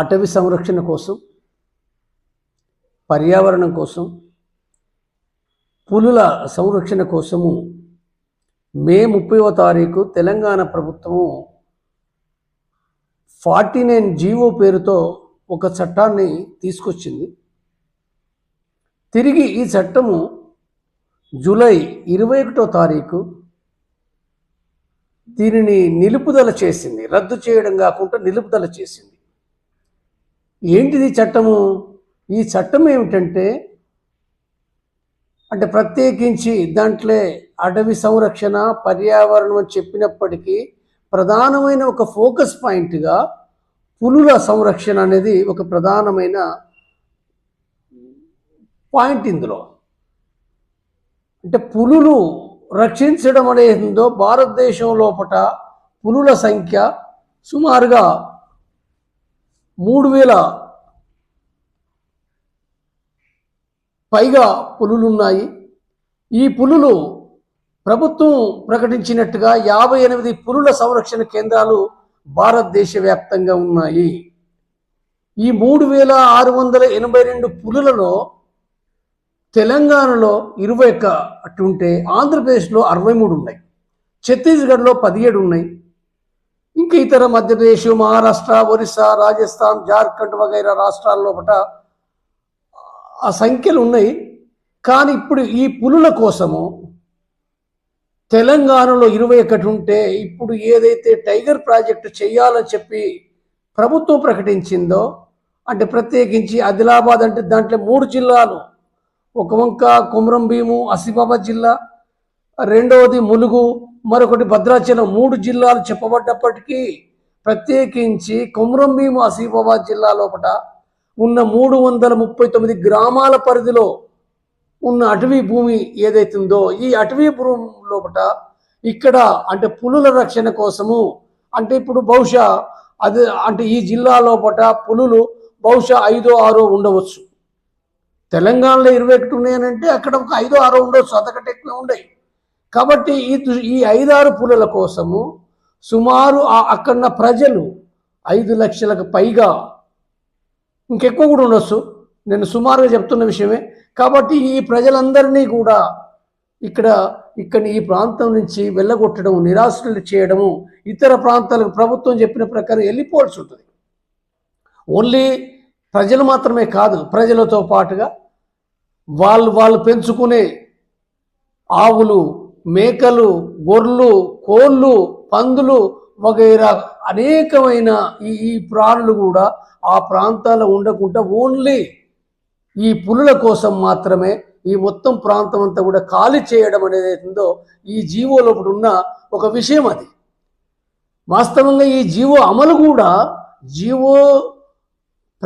అటవీ సంరక్షణ కోసం పర్యావరణం కోసం పులుల సంరక్షణ కోసము మే ముప్పైవ తారీఖు తెలంగాణ ప్రభుత్వము ఫార్టీ నైన్ జీవో పేరుతో ఒక చట్టాన్ని తీసుకొచ్చింది. తిరిగి ఈ చట్టము జూలై ఇరవై ఒకటో తారీఖు దీనిని నిలుపుదల చేసింది రద్దు చేయడం కాకుండా నిలుపుదల చేసింది. ఏంటిది చట్టము? ఈ చట్టం ఏమిటంటే అంటే ప్రత్యేకించి దాంట్లో అటవీ సంరక్షణ పర్యావరణం అని చెప్పినప్పటికీ ప్రధానమైన ఒక ఫోకస్ పాయింట్గా పులుల సంరక్షణ అనేది ఒక ప్రధానమైన పాయింట్ ఇందులో. అంటే పులులు రక్షించడం అనేదో భారతదేశం లోపట పులుల సంఖ్య సుమారుగా మూడు వేల పైగా పులులు ఉన్నాయి ఈ పులులు ప్రభుత్వం ప్రకటించినట్టుగా యాభై ఎనిమిది పులుల సంరక్షణ కేంద్రాలు భారతదేశ వ్యాప్తంగా ఉన్నాయి. ఈ మూడు వేల ఆరు వందల ఎనభై రెండు పులులలో తెలంగాణలో ఇరవై ఒక్క అట్టుంటే ఆంధ్రప్రదేశ్లో అరవై మూడు ఉన్నాయి. ఛత్తీస్గఢ్లో పదిహేడు ఉన్నాయి. ఇంకా ఇతర మధ్యప్రదేశ్ మహారాష్ట్ర ఒరిస్సా రాజస్థాన్ జార్ఖండ్ వగైరా రాష్ట్రాల లోపల ఆ సంఖ్యలు ఉన్నాయి. కానీ ఇప్పుడు ఈ పులుల కోసము తెలంగాణలో ఇరవై ఒకటి ఉంటే ఇప్పుడు ఏదైతే టైగర్ ప్రాజెక్టు చేయాలని చెప్పి ప్రభుత్వం ప్రకటించిందో అంటే ప్రత్యేకించి ఆదిలాబాద్ అంటే దాంట్లో మూడు జిల్లాలు. ఒక వంక కుమరం భీము ఆసిఫాబాద్ జిల్లా రెండవది ములుగు మరొకటి భద్రాచలం మూడు జిల్లాలు చెప్పబడ్డప్పటికీ ప్రత్యేకించి కుమరం భీము ఆసిఫాబాద్ జిల్లా లోపల ఉన్న మూడు వందల ముప్పై తొమ్మిది గ్రామాల పరిధిలో ఉన్న అటవీ భూమి ఏదైతుందో ఈ అటవీ భూమి లోపల ఇక్కడ అంటే పులుల రక్షణ కోసము అంటే ఇప్పుడు బహుశా అది అంటే ఈ జిల్లా లోపల పులులు బహుశా ఐదో ఆరో ఉండవచ్చు. తెలంగాణలో ఇరవై ఒకటి ఉన్నాయనంటే అక్కడ ఒక ఐదో ఆరో ఉండవచ్చు అంతకంటే ఎక్కువ ఉండవు కాబట్టి ఈ ఈ ఐదారు పులుల కోసము సుమారు ఆ- అక్కడున్న ప్రజలు ఐదు లక్షలకు పైగా ఇంకెక్కువ కూడా ఉండొచ్చు. నేను సుమారుగా చెప్తున్న విషయమే. కాబట్టి ఈ ప్రజలందరినీ కూడా ఇక్కడ ఇక్కడ ఈ ప్రాంతం నుంచి వెళ్ళగొట్టడం నిరాశలు చేయడము ఇతర ప్రాంతాలకు ప్రభుత్వం చెప్పిన ప్రకారం వెళ్ళిపోవాల్సి ఉంటుంది. ఓన్లీ ప్రజలు మాత్రమే కాదు ప్రజలతో పాటుగా వాళ్ళు వాళ్ళు పెంచుకునే ఆవులు మేకలు గొర్రెలు కోళ్ళు పందులు వగైరా అనేకమైన ఈ ఈ ప్రాణులు కూడా ఆ ప్రాంతాల్లో ఉండకుండా ఓన్లీ ఈ పులుల కోసం మాత్రమే ఈ మొత్తం ప్రాంతం అంతా కూడా ఖాళీ చేయడం అనేది ఉందో ఈ జీవో లోపల ఉన్న ఒక విషయం అది. వాస్తవంగా ఈ జీవో అమలు కూడా జీవో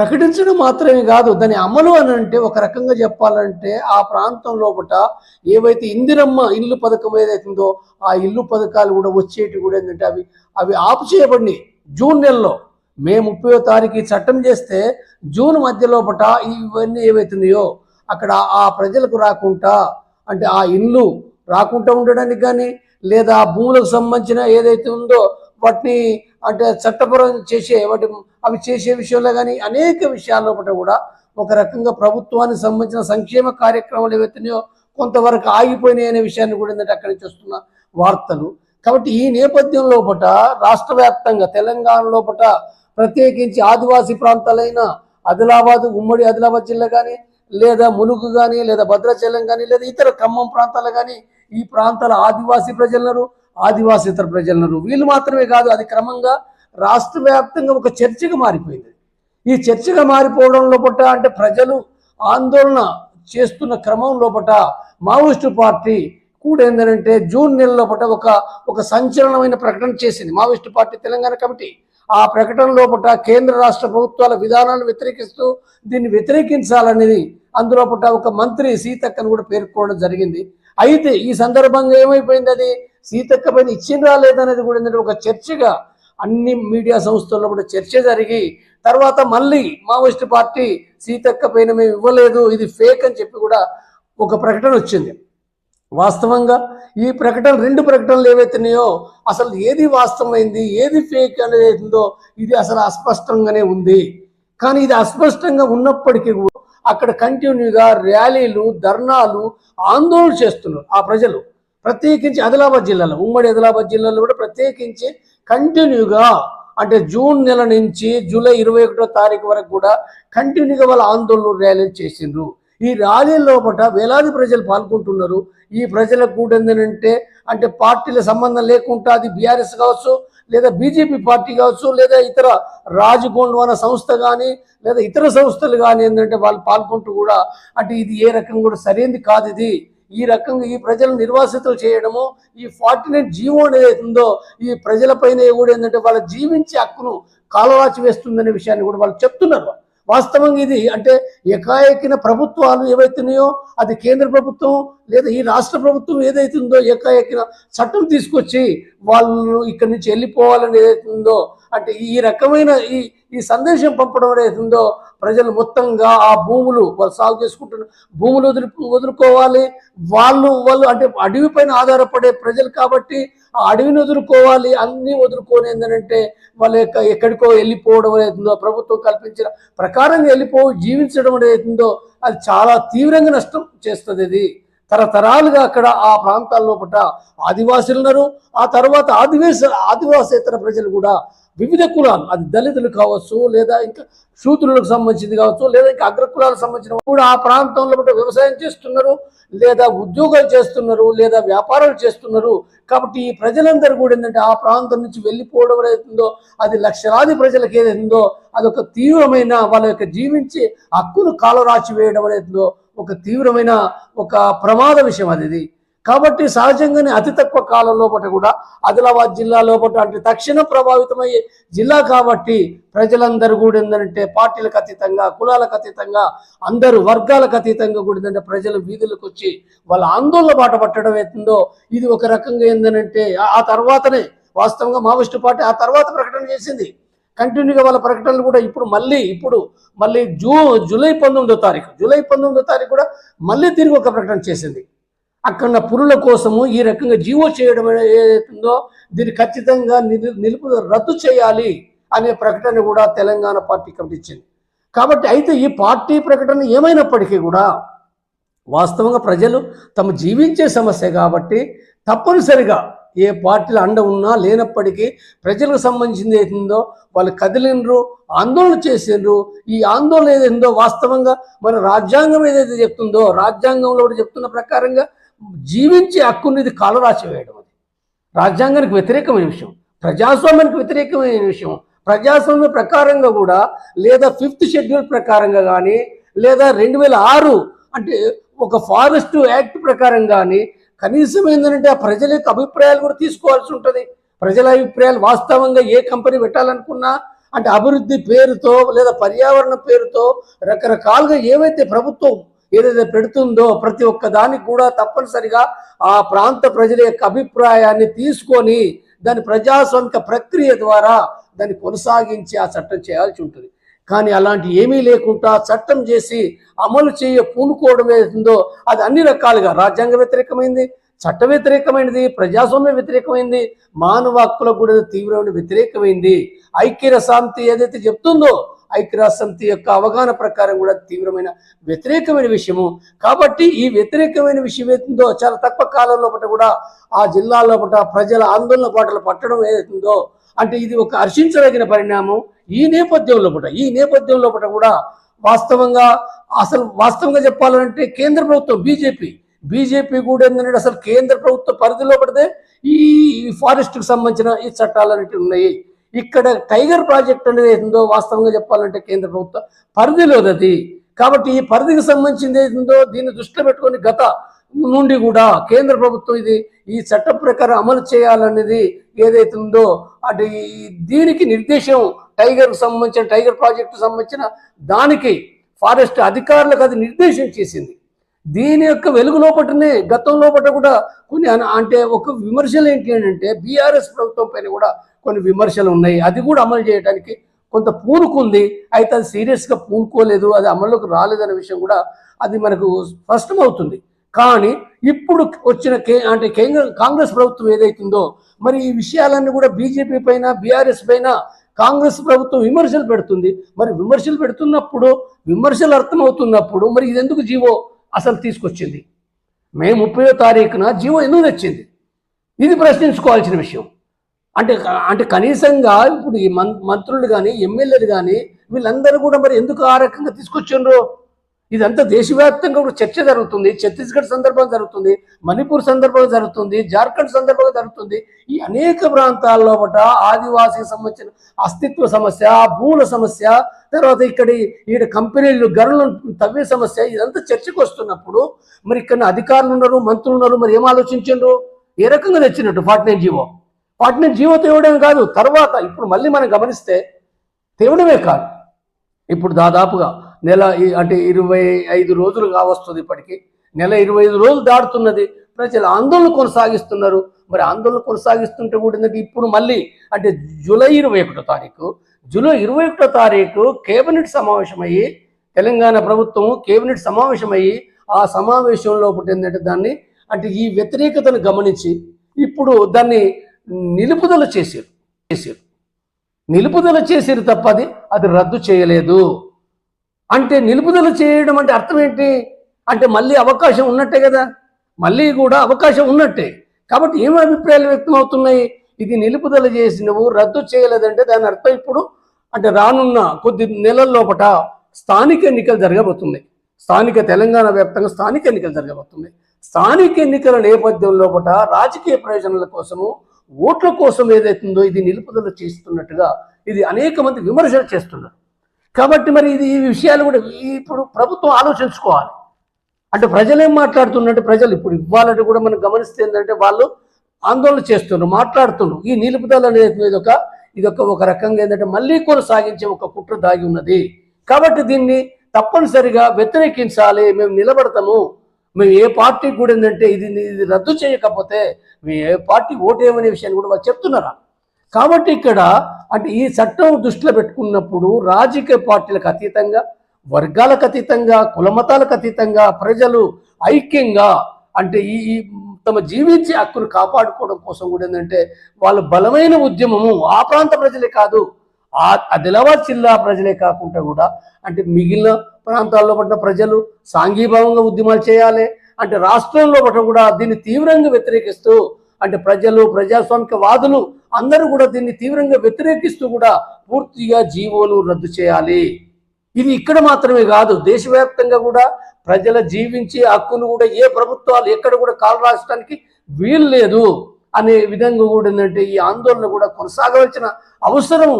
ప్రకటించడం మాత్రమే కాదు దాని అమలు అని అంటే ఒక రకంగా చెప్పాలంటే ఆ ప్రాంతం లోపల ఏవైతే ఇందిరమ్మ ఇల్లు పథకం ఏదైతుందో ఆ ఇల్లు పథకాలు కూడా వచ్చేటి కూడా ఏంటంటే అవి అవి ఆపు చేయబడినాయి. జూన్ నెలలో మే ముప్పై తారీఖు చట్టం చేస్తే జూన్ మధ్య లోపల ఇవన్నీ ఏవైతున్నాయో అక్కడ ఆ ప్రజలకు రాకుండా అంటే ఆ ఇల్లు రాకుండా ఉండడానికి కానీ లేదా ఆ భూములకు సంబంధించిన ఏదైతే ఉందో వాటిని అంటే చట్టపరం చేసే వాటి అవి చేసే విషయంలో కానీ అనేక విషయాల్లో కూడా ఒక రకంగా ప్రభుత్వానికి సంబంధించిన సంక్షేమ కార్యక్రమాలు ఏవైతున్నాయో కొంతవరకు ఆగిపోయినాయి అనే విషయాన్ని కూడా ఏంటంటే అక్కడి నుంచి వస్తున్న వార్తలు. కాబట్టి ఈ నేపథ్యం లోపల రాష్ట్ర వ్యాప్తంగా తెలంగాణ లోపల ప్రత్యేకించి ఆదివాసీ ప్రాంతాలైన ఆదిలాబాద్ ఉమ్మడి ఆదిలాబాద్ జిల్లా కానీ లేదా ములుగు కానీ లేదా భద్రాచలం కానీ లేదా ఇతర ఖమ్మం ప్రాంతాలు కానీ ఈ ప్రాంతాల ఆదివాసీ ప్రజలను ఆదివాసేతర ప్రజలను. వీళ్ళు మాత్రమే కాదు అది క్రమంగా రాష్ట్ర వ్యాప్తంగా ఒక చర్చగా మారిపోయింది. ఈ చర్చగా మారిపోవడం లోపట అంటే ప్రజలు ఆందోళన చేస్తున్న క్రమం లోపట మావోయిస్టు పార్టీ కూడా ఏంటంటే జూన్ నెలలో పట ఒక ఒక సంచలనమైన ప్రకటన చేసింది. Maoist party Telangana committee. ఆ ప్రకటన లోపట కేంద్ర రాష్ట్ర ప్రభుత్వాల విధానాలను వ్యతిరేకిస్తూ దీన్ని వ్యతిరేకించాలనేది అందులోపట ఒక మంత్రి సీతక్కను కూడా పేర్కోవడం జరిగింది. అయితే ఈ సందర్భంగా ఏమైపోయింది అది? సీతక్క పైన ఇచ్చిందా లేదనేది కూడా ఏంటంటే ఒక చర్చగా అన్ని మీడియా సంస్థల్లో కూడా చర్చ జరిగి తర్వాత మళ్ళీ మావోయిస్ట్ పార్టీ సీతక్క పైన మేము ఇవ్వలేదు ఇది ఫేక్ అని చెప్పి కూడా ఒక ప్రకటన వచ్చింది. వాస్తవంగా ఈ ప్రకటన రెండు ప్రకటనలు ఏవైతున్నాయో అసలు ఏది వాస్తవమైంది ఏది ఫేక్ అనేది ఇది అసలు అస్పష్టంగానే ఉంది. కానీ ఇది అస్పష్టంగా ఉన్నప్పటికీ కూడా అక్కడ కంటిన్యూగా ర్యాలీలు ధర్నాలు ఆందోళన చేస్తున్నారు ఆ ప్రజలు. ప్రత్యేకించి ఆదిలాబాద్ జిల్లాలో ఉమ్మడి ఆదిలాబాద్ జిల్లాలో కూడా ప్రత్యేకించి కంటిన్యూగా అంటే జూన్ నెల నుంచి జూలై ఇరవై ఒకటో తారీఖు వరకు కూడా కంటిన్యూగా వాళ్ళ ఆందోళన ర్యాలీలు చేసిండ్రు. ఈ ర్యాలీల లోపల వేలాది ప్రజలు పాల్గొంటున్నారు. ఈ ప్రజలకు కూడా ఏంటంటే అంటే పార్టీల సంబంధం లేకుండా అది బీఆర్ఎస్ కావచ్చు లేదా బీజేపీ పార్టీ కావచ్చు లేదా ఇతర రాజగోండ్వాన సంస్థ కానీ లేదా ఇతర సంస్థలు కానీ ఏంటంటే వాళ్ళు పాల్గొంటూ కూడా అంటే ఇది ఏ రకం కూడా సరైనది కాదు ఇది. ఈ రకంగా ఈ ప్రజలను నిర్వాసితులు చేయడము ఈ ఫార్టీ నైన్ జీవో అనేది ఉందో ఈ ప్రజలపైన కూడా ఏంటంటే వాళ్ళ జీవించే హక్కును కాలరాచి వేస్తుందనే విషయాన్ని కూడా వాళ్ళు చెప్తున్నారు. వాస్తవంగా ఇది అంటే ఏకాఏకిన ప్రభుత్వాలు ఏవైతున్నాయో అది కేంద్ర ప్రభుత్వం లేదా ఈ రాష్ట్ర ప్రభుత్వం ఏదైతుందో ఉందో ఏకాఏకిన చట్టం తీసుకొచ్చి వాళ్ళు ఇక్కడి నుంచి వెళ్ళిపోవాలని ఏదైతుందో ఉందో అంటే ఈ రకమైన ఈ ఈ సందేశం పంపడం అనేది ఉందో ప్రజలు మొత్తంగా ఆ భూములు వాళ్ళు సాగు చేసుకుంటున్న భూములు వదులు వదులుకోవాలి. వాళ్ళు వాళ్ళు అంటే అడవి పైన ఆధారపడే ప్రజలు కాబట్టి ఆ అడవిని వదులుకోవాలి అన్నీ వదులుకొని ఏంటంటే వాళ్ళ యొక్క ఎక్కడికో వెళ్ళిపోవడం ఏదైతుందో ప్రభుత్వం కల్పించిన ప్రకారంగా వెళ్ళిపో జీవించడం అనేది అది చాలా తీవ్రంగా నష్టం చేస్తుంది ఇది. తరతరాలుగా అక్కడ ఆ ప్రాంతాల్లో పట్ట ఆదివాసులు ఉన్నారు ఆ తర్వాత ఆదివాస ఆదివాసేతర ప్రజలు కూడా వివిధ కులాలు అది దళితులు కావచ్చు లేదా ఇంకా శూద్రులకు సంబంధించింది కావచ్చు లేదా ఇంకా అగ్రకులాలకు సంబంధించిన కూడా ఆ ప్రాంతంలో వ్యవసాయం చేస్తున్నారు లేదా ఉద్యోగాలు చేస్తున్నారు లేదా వ్యాపారాలు చేస్తున్నారు. కాబట్టి ఈ ప్రజలందరూ కూడా ఏంటంటే ఆ ప్రాంతం నుంచి వెళ్ళిపోవడం ఏదైతుందో అది లక్షలాది ప్రజలకు ఏదైతుందో అదొక తీవ్రమైన వాళ్ళ యొక్క జీవించే హక్కును కాలరాచి వేయడం అనేదో ఒక తీవ్రమైన ఒక ప్రమాద విషయం అది ఇది. కాబట్టి సహజంగానే అతి తక్కువ కాలం లోపల కూడా ఆదిలాబాద్ జిల్లా లోపల అంటే తక్షణ ప్రభావితమయ్యే జిల్లా కాబట్టి ప్రజలందరూ కూడా ఏంటంటే పార్టీలకు అతీతంగా కులాలకు అతీతంగా అందరూ వర్గాలకు అతీతంగా కూడా ఏంటంటే ప్రజలు వీధులకు వచ్చి వాళ్ళ ఆందోళన బాట పట్టడం అవుతుందో ఇది ఒక రకంగా ఏంటంటే ఆ తర్వాతనే వాస్తవంగా మావోయిస్టు పార్టీ ఆ తర్వాత ప్రకటన చేసింది. కంటిన్యూగా వాళ్ళ ప్రకటనలు కూడా ఇప్పుడు మళ్ళీ ఇప్పుడు మళ్ళీ జూ జూలై పంతొమ్మిదో తారీఖు జూలై పంతొమ్మిదో తారీఖు కూడా మళ్ళీ తిరిగి ఒక ప్రకటన చేసింది. అక్కడ పురుల కోసము ఈ రకంగా జీవో చేయడం ఏదైతుందో దీన్ని ఖచ్చితంగా నిలుపు రద్దు చేయాలి అనే ప్రకటన కూడా తెలంగాణ పార్టీ కమిటీ ఇచ్చింది. కాబట్టి అయితే ఈ పార్టీ ప్రకటన ఏమైనప్పటికీ కూడా వాస్తవంగా ప్రజలు తమ జీవించే సమస్య కాబట్టి తప్పనిసరిగా ఏ పార్టీల అండ ఉన్నా లేనప్పటికీ ప్రజలకు సంబంధించింది ఏదో వాళ్ళు కదిలినరు ఆందోళన చేసిండ్రు. ఈ ఆందోళన ఏదైందో వాస్తవంగా మన రాజ్యాంగం ఏదైతే చెప్తుందో రాజ్యాంగంలో కూడా చెప్తున్న ప్రకారంగా జీవించే హక్కునిది ఇది వేయడం అది. రాజ్యాంగానికి వ్యతిరేకమైన విషయం. ప్రజాస్వామ్యానికి వ్యతిరేకమైన విషయం. ప్రజాస్వామ్య ప్రకారంగా కూడా లేదా ఫిఫ్త్ షెడ్యూల్ ప్రకారంగా కానీ లేదా రెండు వేల ఆరు అంటే ఒక ఫారెస్ట్ యాక్ట్ ప్రకారం కానీ కనీసం ఏంటంటే ఆ ప్రజల యొక్క అభిప్రాయాలు కూడా తీసుకోవాల్సి ఉంటుంది. ప్రజల అభిప్రాయాలు వాస్తవంగా ఏ కంపెనీ పెట్టాలనుకున్నా అంటే అభివృద్ధి పేరుతో లేదా పర్యావరణ పేరుతో రకరకాలుగా ఏవైతే ప్రభుత్వం ఏదైతే పెడుతుందో ప్రతి ఒక్క దానికి కూడా తప్పనిసరిగా ఆ ప్రాంత ప్రజల యొక్క అభిప్రాయాన్ని తీసుకొని దాని ప్రజాస్వామిక ప్రక్రియ ద్వారా దాన్ని కొనసాగించి ఆ చట్టం చేయాల్సి ఉంటుంది. కానీ అలాంటి ఏమీ లేకుండా చట్టం చేసి అమలు చేయ పూనుకోవడం ఏదో అది అన్ని రకాలుగా రాజ్యాంగ వ్యతిరేకమైంది చట్ట వ్యతిరేకమైనది ప్రజాస్వామ్య వ్యతిరేకమైంది మానవ హక్కులకు కూడా తీవ్రమైన వ్యతిరేకమైంది ఐక్యర శాంతి ఏదైతే చెప్తుందో ఐక్యరాజ్య యొక్క అవగాహన ప్రకారం కూడా తీవ్రమైన వ్యతిరేకమైన విషయము. కాబట్టి ఈ వ్యతిరేకమైన విషయం ఏతుందో చాలా తక్కువ కాలంలో లోపల కూడా ఆ జిల్లా లోపల ప్రజల ఆందోళన పాటలు పట్టడం ఏదైతుందో అంటే ఇది ఒక హర్షించదగిన పరిణామం. ఈ నేపథ్యంలో లోపల ఈ నేపథ్యంలో లోపల కూడా వాస్తవంగా అసలు వాస్తవంగా చెప్పాలంటే కేంద్ర ప్రభుత్వం బీజేపీ. బీజేపీ కూడా ఏంటంటే అసలు కేంద్ర ప్రభుత్వ పరిధిలో పడితే ఈ ఫారెస్ట్కి సంబంధించిన ఈ చట్టాలన్నిటి ఉన్నాయి. ఇక్కడ టైగర్ ప్రాజెక్ట్ అనేది ఏందో వాస్తవంగా చెప్పాలంటే కేంద్ర ప్రభుత్వ పరిధిలోది అది కాబట్టి ఈ పరిధికి సంబంధించింది ఏందో దీన్ని దృష్టిలో పెట్టుకొని గత నుండి కూడా కేంద్ర ప్రభుత్వం ఇది ఈ చట్టం ప్రకారం అమలు చేయాలనేది ఏదైతే ఉందో అటు దీనికి నిర్దేశం టైగర్కు సంబంధించిన టైగర్ ప్రాజెక్టు సంబంధించిన దానికి ఫారెస్ట్ అధికారులకు అది నిర్దేశం చేసింది. దీని యొక్క వెలుగు లోపటనే గతం లోపట కూడా కొన్ని అంటే ఒక విమర్శలు ఏంటి అంటే బీఆర్ఎస్ ప్రభుత్వం పైన కూడా కొన్ని విమర్శలు ఉన్నాయి. అది కూడా అమలు చేయడానికి కొంత పూనుకుంది. అయితే అది సీరియస్గా పూనుకోలేదు. అది అమల్లోకి రాలేదనే విషయం కూడా అది మనకు స్పష్టమవుతుంది. కానీ ఇప్పుడు వచ్చిన కే అంటే కేంద్ర కాంగ్రెస్ ప్రభుత్వం ఏదైతుందో మరి ఈ విషయాలన్నీ కూడా బీజేపీ పైన బీఆర్ఎస్ పైన కాంగ్రెస్ ప్రభుత్వం విమర్శలు పెడుతుంది. మరి విమర్శలు పెడుతున్నప్పుడు విమర్శలు అర్థమవుతున్నప్పుడు మరి ఇది ఎందుకు జీవో అసలు తీసుకొచ్చింది? మే ముప్పయో తారీఖున జీవో ఎందుకు తెచ్చింది? ఇది ప్రశ్నించుకోవాల్సిన విషయం. అంటే అంటే కనీసంగా ఇప్పుడు ఈ మం మంత్రులు కానీ ఎమ్మెల్యేలు కానీ వీళ్ళందరూ కూడా మరి ఎందుకు ఆ రకంగా తీసుకొచ్చిండ్రు? ఇదంతా దేశవ్యాప్తంగా కూడా చర్చ జరుగుతుంది. ఛత్తీస్గఢ్ సందర్భంగా జరుగుతుంది. మణిపూర్ సందర్భంగా జరుగుతుంది. జార్ఖండ్ సందర్భంగా జరుగుతుంది. ఈ అనేక ప్రాంతాల్లో బట ఆదివాసీ సంబంధించిన అస్తిత్వ సమస్య భూముల సమస్య తర్వాత ఇక్కడ ఈడ కంపెనీలు గనులను తవ్వే సమస్య ఇదంతా చర్చకు వస్తున్నప్పుడు మరి ఇక్కడ అధికారులు ఉన్నారు మంత్రులు ఉన్నారు మరి ఏం ఆలోచించండ్రు? ఏ రకంగా తెచ్చినట్టు ఫార్టీ నైన్ జీవో? వాటిని జీవదేవుడేం కాదు. తర్వాత ఇప్పుడు మళ్ళీ మనం గమనిస్తే దేవుడమే కాదు. ఇప్పుడు దాదాపుగా నెల ఈ- అంటే ఇరవై ఐదు రోజులు కావస్తుంది ఇప్పటికీ. నెల ఇరవై ఐదు రోజులు దాటుతున్నది. ప్రజలు ఆందోళన కొనసాగిస్తున్నారు. మరి ఆందోళన కొనసాగిస్తుంటే కూడా ఏంటంటే ఇప్పుడు మళ్ళీ అంటే జూలై ఇరవై ఒకటో తారీఖు జూలై ఇరవై ఒకటో తారీఖు కేబినెట్ సమావేశమయ్యి తెలంగాణ ప్రభుత్వం కేబినెట్ సమావేశమయ్యి ఆ సమావేశంలో ఒకటి ఏంటంటే దాన్ని అంటే ఈ వ్యతిరేకతను గమనించి ఇప్పుడు దాన్ని నిలుపుదల చేశారు. చేశారు. నిలుపుదల చేసారు తప్ప అది అది రద్దు చేయలేదు. అంటే నిలుపుదల చేయడం అంటే అర్థం ఏంటి? అంటే మళ్ళీ అవకాశం ఉన్నట్టే కదా? మళ్ళీ కూడా అవకాశం ఉన్నట్టే. కాబట్టి ఏం అభిప్రాయాలు వ్యక్తం అవుతున్నాయి? ఇది నిలుపుదల చేసినవు రద్దు చేయలేదంటే దాని అర్థం ఇప్పుడు అంటే రానున్న కొద్ది నెలల లోపల స్థానిక ఎన్నికలు జరగబోతున్నాయి. స్థానిక తెలంగాణ వ్యాప్తంగా స్థానిక ఎన్నికలు జరగబోతున్నాయి. స్థానిక ఎన్నికల నేపథ్యం లోపల రాజకీయ ప్రయోజనాల కోసము ఓట్ల కోసం ఏదైతుందో ఇది నిలుపుదల చేస్తున్నట్టుగా ఇది అనేక మంది విమర్శలు చేస్తున్నారు. కాబట్టి మరి ఇది ఈ విషయాలు కూడా ఇప్పుడు ప్రభుత్వం ఆలోచించుకోవాలి. అంటే ప్రజలు ఏం మాట్లాడుతున్నట్టు ప్రజలు ఇప్పుడు ఇవ్వాలంటే కూడా మనం గమనిస్తే ఏంటంటే వాళ్ళు ఆందోళన చేస్తున్నారు మాట్లాడుతున్నారు. ఈ నిలుపుదల అనేది ఒక ఇది ఒక రకంగా ఏంటంటే మళ్ళీ కొనసాగించే ఒక కుట్ర దాగి ఉన్నది. కాబట్టి దీన్ని తప్పనిసరిగా వ్యతిరేకించాలి మేము నిలబడతాము. మేము ఏ పార్టీకి కూడా ఏంటంటే ఇది ఇది రద్దు చేయకపోతే మేము ఏ పార్టీ ఓటేమనే విషయాన్ని కూడా వాళ్ళు చెప్తున్నారా? కాబట్టి ఇక్కడ అంటే ఈ చట్టం దృష్టిలో పెట్టుకున్నప్పుడు రాజకీయ పార్టీలకు అతీతంగా వర్గాలకు అతీతంగా కులమతాలకు అతీతంగా ప్రజలు ఐక్యంగా అంటే ఈ ఈ తమ జీవించే హక్కును కాపాడుకోవడం కోసం కూడా ఏంటంటే వాళ్ళు బలమైన ఉద్యమము ఆ ప్రాంత ప్రజలే కాదు ఆ ఆదిలాబాద్ జిల్లా ప్రజలే కాకుండా కూడా అంటే మిగిలిన ప్రాంతాల్లో పట్టిన ప్రజలు సాంఘీభావంగా ఉద్యమాలు చేయాలి. అంటే రాష్ట్రంలో పట్ల కూడా దీన్ని తీవ్రంగా వ్యతిరేకిస్తూ అంటే ప్రజలు ప్రజాస్వామిక వాదులు అందరూ కూడా దీన్ని తీవ్రంగా వ్యతిరేకిస్తూ కూడా పూర్తిగా జీవోలు రద్దు చేయాలి. ఇది ఇక్కడ మాత్రమే కాదు దేశవ్యాప్తంగా కూడా ప్రజల జీవించే హక్కును కూడా ఏ ప్రభుత్వాలు ఎక్కడ కూడా కాలు రాసడానికి వీలు లేదు అనే విధంగా కూడా ఏంటంటే ఈ ఆందోళన కూడా కొనసాగవలసిన అవసరం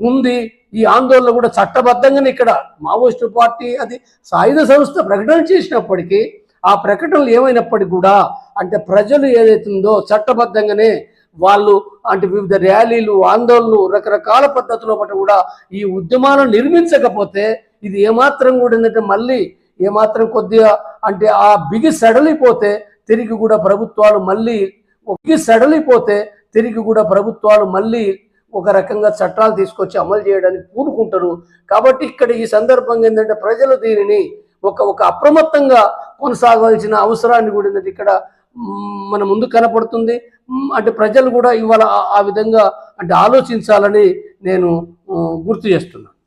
ఉంది. ఈ ఆందోళన కూడా చట్టబద్ధంగానే ఇక్కడ మావోయిస్టు పార్టీ అది సాయుధ సంస్థ ప్రకటన చేసినప్పటికీ ఆ ప్రకటనలు ఏమైనప్పటికీ కూడా అంటే ప్రజలు ఏదైతుందో చట్టబద్ధంగానే వాళ్ళు అంటే వివిధ ర్యాలీలు ఆందోళనలు రకరకాల పద్ధతుల పట్ల కూడా ఈ ఉద్యమాలను నిర్మించకపోతే ఇది ఏమాత్రం కూడా ఏంటంటే మళ్ళీ ఏమాత్రం కొద్దిగా అంటే ఆ బిగి సడలిపోతే తిరిగి కూడా ప్రభుత్వాలు మళ్ళీ బిగి సడలిపోతే తిరిగి కూడా ప్రభుత్వాలు మళ్ళీ ఒక రకంగా చట్టాలు తీసుకొచ్చి అమలు చేయడానికి పూనుకుంటారు. కాబట్టి ఇక్కడ ఈ సందర్భంగా ఏంటంటే ప్రజలు దీనిని ఒక ఒక అప్రమత్తంగా కొనసాగాల్సిన అవసరాన్ని కూడా ఏంటంటే ఇక్కడ మన ముందు కనపడుతుంది. అంటే ప్రజలు కూడా ఇవాళ ఆ- విధంగా అంటే ఆలోచించాలని నేను గుర్తు చేస్తున్నాను.